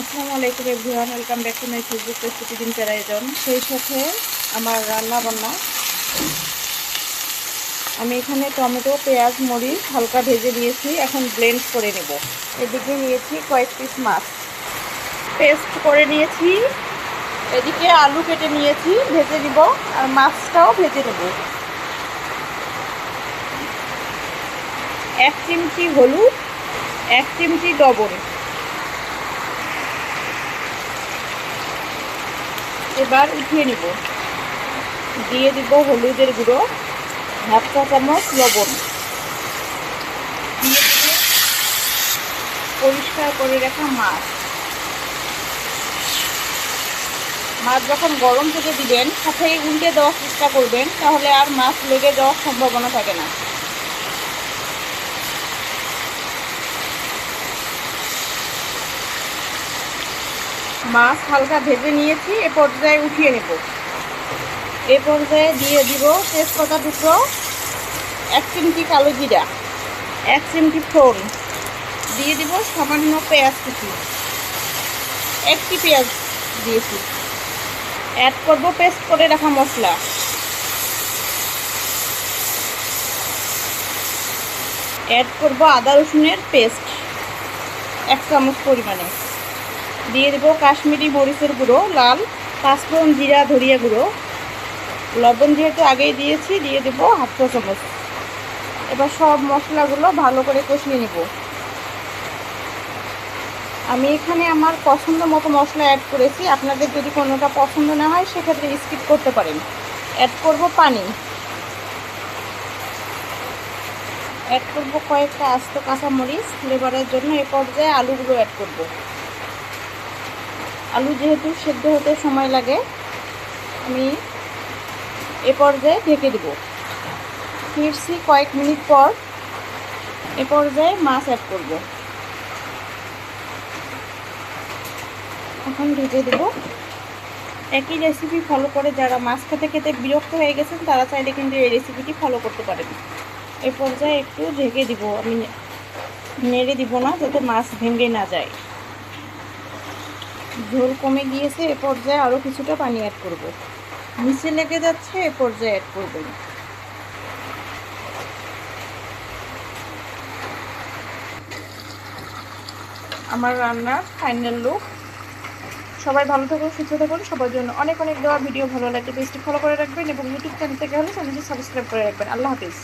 আসসালামু আলাইকুম everyone, welcome back to my Facebook page প্রতিদিন আয়োজন সেই সাথে আমার রান্না বান্না। আমি এখানে টমেটো, পেঁয়াজ, মরিচ হালকা ভেজে নিয়েছি, এখন ব্লেন্ড করে নেব। এদিকে নিয়েছি কয়েক পিস মাছ। পেস্ট করে নিয়েছি। এদিকে আলু কেটে নিয়েছি, ভেজে নিব, আর মাছটাও ভেজে নেব। এক চিমটি হলুদ, এক চিমটি লবণ। এবার উঠিয়ে নিব। দিয়ে দিব হলুদের গুঁড়ো হাফ চা চামচ লবণ। দিয়ে দিব পরিষ্কার করে রাখা মাছ। মাছ যখন গরম থেকে দিবেন, সাথে উল্টে দেওয়ার চেষ্টা করবেন, তাহলে আর মাছ লেগে যাওয়ার সম্ভাবনা থাকে না। মাছ হালকা ভেজে নিয়েছি, এ পর্যায়ে উঠিয়ে নেব। এ পর্যায়ে দিয়ে দিব তেজপাতা টুকরো এক চিমটি কালো জিরা, এক চিমটি ফোড়ন। দিয়ে দিব সামান্য পেঁয়াজ কুচি। একটি পেঁয়াজ দিয়েছি। অ্যাড করব পেস্ট করে রাখা মশলা। অ্যাড করব আদা রসুনের পেস্ট, এক চামচ পরিমাণে। দিয়ে দেবো কাশ্মীরি মরিচের গুঁড়ো, লাল, পাঁচফোড়ন জিরা ধরিয়া গুঁড়ো। লবণ যেহেতু আগেই দিয়েছি, দিয়ে দেবো হাফ চা চামচ। এবার সব মশলাগুলো ভালো করে কষিয়ে নেব। আমি এখানে আমার পছন্দ মতো মশলা অ্যাড করেছি। আপনাদের যদি কোনোটা পছন্দ না হয়, সেক্ষেত্রে স্কিপ করতে পারেন। অ্যাড করব পানি। অ্যাড করব কয়েকটা আস্ত কাঁচামরিচ। ফ্লেভারের জন্য এ পর্যায়ে আলুগুলো অ্যাড করব। আলু যেহেতু সেদ্ধ হতে সময় লাগে, আমি এ পর্যায়ে ঢেকে দেব। ফিরছি কয়েক মিনিট পর, এ পর্যায়ে মাছ অ্যাড করব। এখন ঢেকে দেব। একই রেসিপি ফলো করে যারা মাছ খেতে খেতে বিরক্ত হয়ে গেছেন, তারা চাইলে কিন্তু এই রেসিপিটি ফলো করতে পারেন। এ পর্যায়ে একটু ঢেকে দিব। আমি নেড়ে দিব না, যাতে মাছ ভেঙে না যায়। ঝোল কমে গিয়েছে, এ পর্যায়ে আরও কিছুটা পানি অ্যাড করব। নিচে লেগে যাচ্ছে, এ পর্যায়ে অ্যাড করবেন আমার রান্নার ফাইনাল লুক সবাই ভালো থাকুন, সুস্থ থাকুন। সবার জন্য অনেক অনেক দেওয়া ভিডিও ভালো লাগলে পেজটি ফলো করে রাখবেন এবং ইউটিউব চ্যানেল থেকে হলে চ্যানেলটি সাবস্ক্রাইব করে রাখবেন। আল্লাহ হাফিজ।